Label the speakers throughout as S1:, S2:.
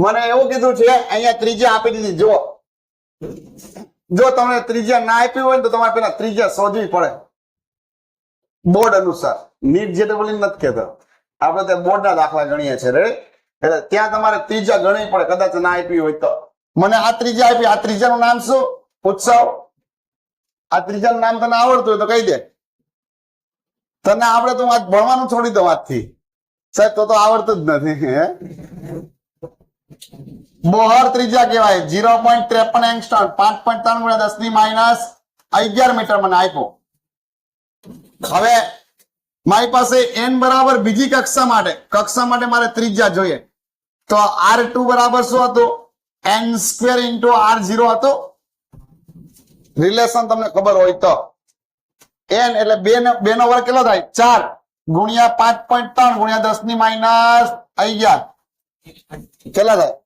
S1: મને એવું કીધું છે, અહીંયા ત્રીજા આપી દીધી. જો જો તમને ત્રીજા ના આપી હોય ને તો તમારે પેલા ત્રીજા શોધવી પડે. બોર્ડ અનુસાર. નીટ જેડબલ નથી કહેતો. આપણે ત્યાં બોર્ડના દાખલા ગણીએ છીએ. એટલે ત્યાં તમારે ત્રીજા ગણવી પડે. કદાચ ના આપી હોય તો. મને આ ત્રીજા આપી. આ ત્રિજ્યાનું નામ શું? ઉત્સવ આ ત્રીજાનું નામ તને આવડતું હોય તો કહી દે. તને આવડે તો ભણવાનું છોડી દઉં આજથી સાહેબ, તો તો આવડતું જ નથી, હે? બોહર ત્રિજ્યા કહેવાય. ઝીરો પોઈન્ટ ત્રેપન એંગસ્ટર પાંચ પોઈન્ટ ત્રણ ગુણ્યા દસની માઇનસ અગિયાર મીટર મને આપ્યો. હવે મારી પાસે એન બરાબર બીજી કક્ષા માટે કક્ષા માટે મારે ત્રિજ્યા જોઈએ. તો આર ટુ બરાબર શું હતું? N square into R zero હતું. રિલેશન તમને ખબર હોય તો. એન એટલે બે બે નો વર્ગ કેટલો થાય? ચાર ગુણ્યા પાંચ પોઈન્ટ ત્રણ ગુણ્યા દસની માઇનસ અગિયાર. કેટલા થાય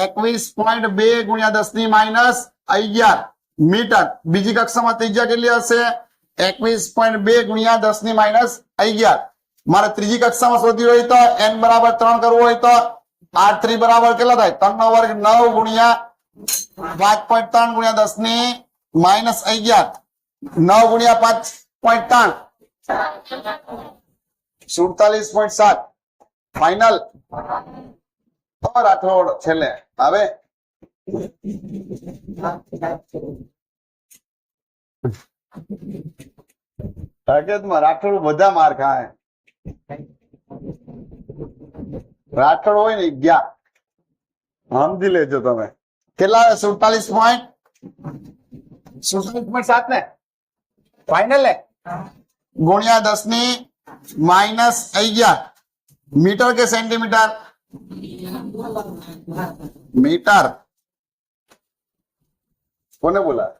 S1: એકવીસ પોઈન્ટ બે ગુણ્યા દસની માઇનસ અગિયાર મીટર બીજી કક્ષામાં ત્રિજ્યા કેટલી હશે એકવીસ પોઈન્ટ બે ગુણ્યા દસની માઇનસ અગિયાર મારે ત્રીજી કક્ષામાં શોધવી હોય તો એન બરાબર ત્રણ કરવું હોય તો આર થ્રી બરાબર કેટલા થાય ત્રણ નો વર્ગ નવ ગુણ્યા પાંચ પોઈન્ટ ત્રણ ગુણ્યા દસની માઇનસ અગિયાર નવ ગુણ્યા પાંચ પોઈન્ટ ત્રણ સુડતાલીસ પોઈન્ટ સાત ફાઈનલ રાઠોડ છેલ્લે. આવે રાઠોડ બધા માર ખાય. રાઠોડ હોય ને ગયા. સમજી લેજો તમે. કેટલા સુડતાલીસ પોઈન્ટ સુડતાલીસ પોઈન્ટ સાત ને ફાઈનલ ગુણ્યા દસની માઇનસ અગિયાર મીટર કે સેન્ટીમીટર? મીટર. કોને બોલા